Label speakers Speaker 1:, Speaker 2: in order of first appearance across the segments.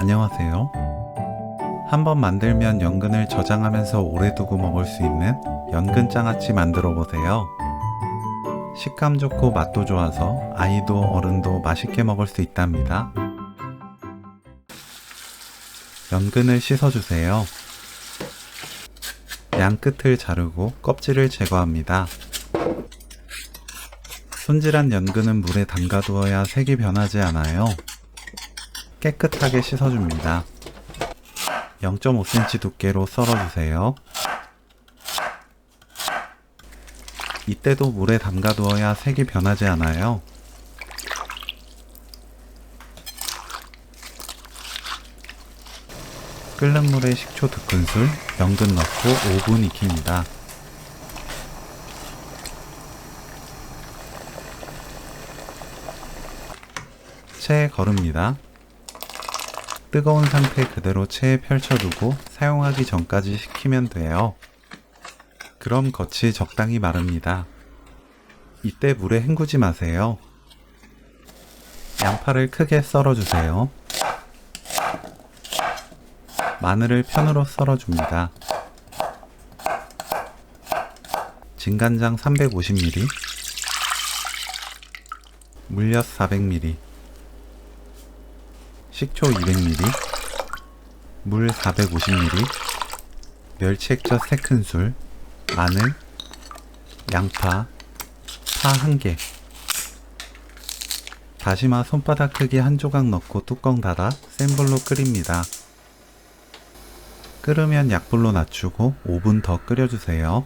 Speaker 1: 안녕하세요. 한번 만들면 연근을 저장하면서 오래 두고 먹을 수 있는 연근 장아찌 만들어 보세요. 식감 좋고 맛도 좋아서 아이도 어른도 맛있게 먹을 수 있답니다. 연근을 씻어주세요. 양 끝을 자르고 껍질을 제거합니다. 손질한 연근은 물에 담가두어야 색이 변하지 않아요. 깨끗하게 씻어줍니다. 0.5cm 두께로 썰어주세요. 이때도 물에 담가 두어야 색이 변하지 않아요. 끓는 물에 식초 2큰술, 연근 넣고 5분 익힙니다. 체에 거릅니다. 뜨거운 상태 그대로 체에 펼쳐두고 사용하기 전까지 식히면 돼요. 그럼 겉이 적당히 마릅니다. 이때 물에 헹구지 마세요. 양파를 크게 썰어주세요. 마늘을 편으로 썰어줍니다. 진간장 350ml, 물엿 400ml, 식초 200ml, 물 450ml, 멸치액젓 3큰술, 마늘, 양파, 파 1개, 다시마 손바닥 크기 한 조각 넣고 뚜껑 닫아 센 불로 끓입니다. 끓으면 약불로 낮추고 5분 더 끓여주세요.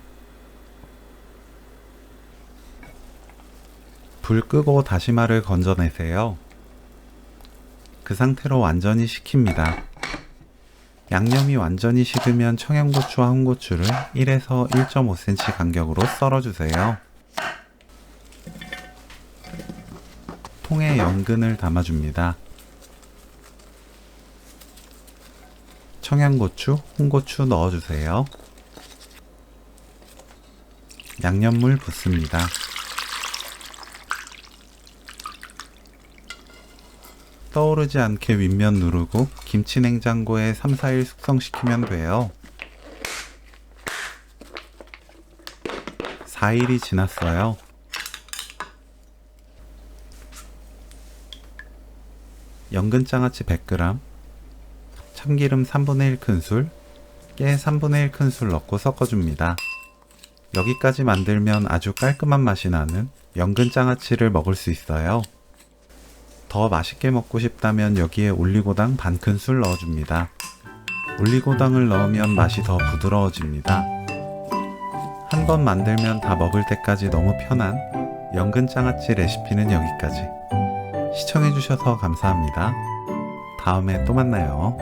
Speaker 1: 불 끄고 다시마를 건져내세요. 그 상태로 완전히 식힙니다. 양념이 완전히 식으면 청양고추와 홍고추를 1에서 1.5cm 간격으로 썰어주세요. 통에 연근을 담아줍니다. 청양고추, 홍고추 넣어주세요. 양념물 붓습니다. 떠오르지 않게 윗면 누르고 김치 냉장고에 3, 4일 숙성시키면 돼요. 4일이 지났어요. 연근장아찌 100g, 참기름 3분의 1큰술, 깨 3분의 1큰술 넣고 섞어줍니다. 여기까지 만들면 아주 깔끔한 맛이 나는 연근장아찌를 먹을 수 있어요. 더 맛있게 먹고 싶다면 여기에 올리고당 반 큰술 넣어줍니다. 올리고당을 넣으면 맛이 더 부드러워집니다. 한 번 만들면 다 먹을 때까지 너무 편한 연근 장아찌 레시피는 여기까지. 시청해주셔서 감사합니다. 다음에 또 만나요.